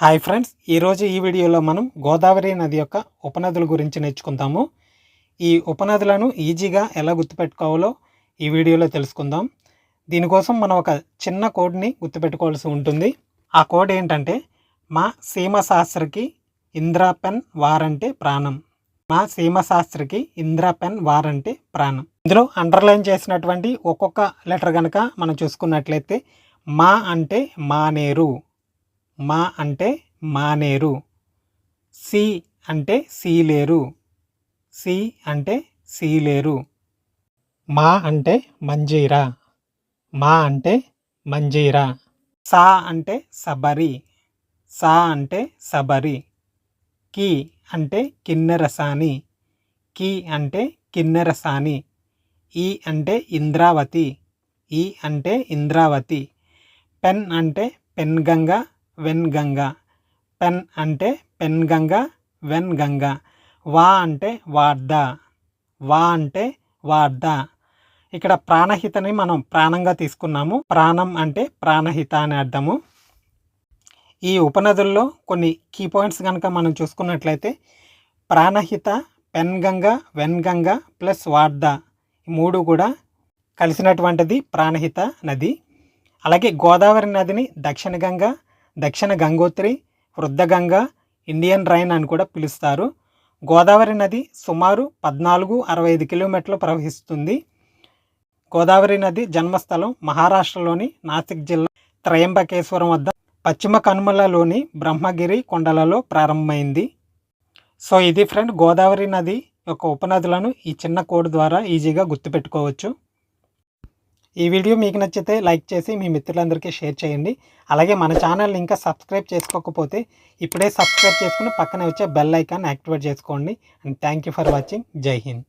Hi friends ఈరోజు ఈ వీడియోలో మనం గోదావరి నది యొక్క ఉపనదుల గురించి నేర్చుకుందాము. ఈ ఉపనదులను ఈజీగా ఎలా గుర్తుపెట్టుకోవాలో ఈ వీడియోలో తెలుసుకుందాం. దీనికోసం మనం ఒక చిన్న కోడ్ని గుర్తుపెట్టుకోవాల్సి ఉంటుంది. ఆ కోడ్ ఏంటంటే మా సీమ ఇంద్రాపెన్ పెన్ వారంటే ప్రాణం. మా సీమ ఇంద్రాపెన్ పెన్ వారంటే ప్రాణం. ఇందులో అండర్లైన్ చేసినటువంటి ఒక్కొక్క లెటర్ కనుక మనం చూసుకున్నట్లయితే మా అంటే మానేరు. మా అంటే మానేరు. సి అంటే సీలేరు. సి అంటే సీలేరు. మా అంటే మంజీరా. మా అంటే మంజీరా. సా అంటే సబరి. సా అంటే సబరి. కి అంటే కిన్నెరసాని. కి అంటే కిన్నెరసాని. ఈ అంటే ఇంద్రావతి. ఈ అంటే ఇంద్రావతి. పెన్ అంటే పెన్గంగా వెన్ గంగ. పెన్ అంటే పెన్ గంగ వెన్ గంగ. వా అంటే వార్ద. వా అంటే వార్ద. ఇక్కడ ప్రాణహితని మనం ప్రాణంగా తీసుకున్నాము. ప్రాణం అంటే ప్రాణహిత అనే అర్థము. ఈ ఉపనదుల్లో కొన్ని కీ పాయింట్స్ కనుక మనం చూసుకున్నట్లయితే ప్రాణహిత పెన్ గంగ వెన్ గంగ ప్లస్ వార్ద. మూడు కూడా కలిసినటువంటిది ప్రాణహిత నది. అలాగే గోదావరి నదిని దక్షిణ గంగ దక్షిణ గంగోత్రి వృద్ధగంగ ఇండియన్ రైన్ అని కూడా పిలుస్తారు. గోదావరి నది సుమారు పద్నాలుగు అరవై ఐదు కిలోమీటర్లు ప్రవహిస్తుంది. గోదావరి నది జన్మస్థలం మహారాష్ట్రలోని నాసిక్ జిల్లా త్రయంబకేశ్వరం వద్ద పశ్చిమ కనుమలలోని బ్రహ్మగిరి కొండలలో ప్రారంభమైంది. సో ఇది ఫ్రెండ్ గోదావరి నది యొక్క ఉపనదులను ఈ చిన్న కోడ్ ద్వారా ఈజీగా గుర్తుపెట్టుకోవచ్చు. ఈ వీడియో మీకు నచ్చితే లైక్ చేసి మీ మిత్రులందరికీ షేర్ చేయండి. అలాగే మన ఛానల్ని ఇంకా సబ్స్క్రైబ్ చేసుకోకపోతే ఇప్పుడే సబ్స్క్రైబ్ చేసుకుని పక్కనే వచ్చే బెల్ ఐకాన్ యాక్టివేట్ చేసుకోండి. And thank you for watching. జై హింద్.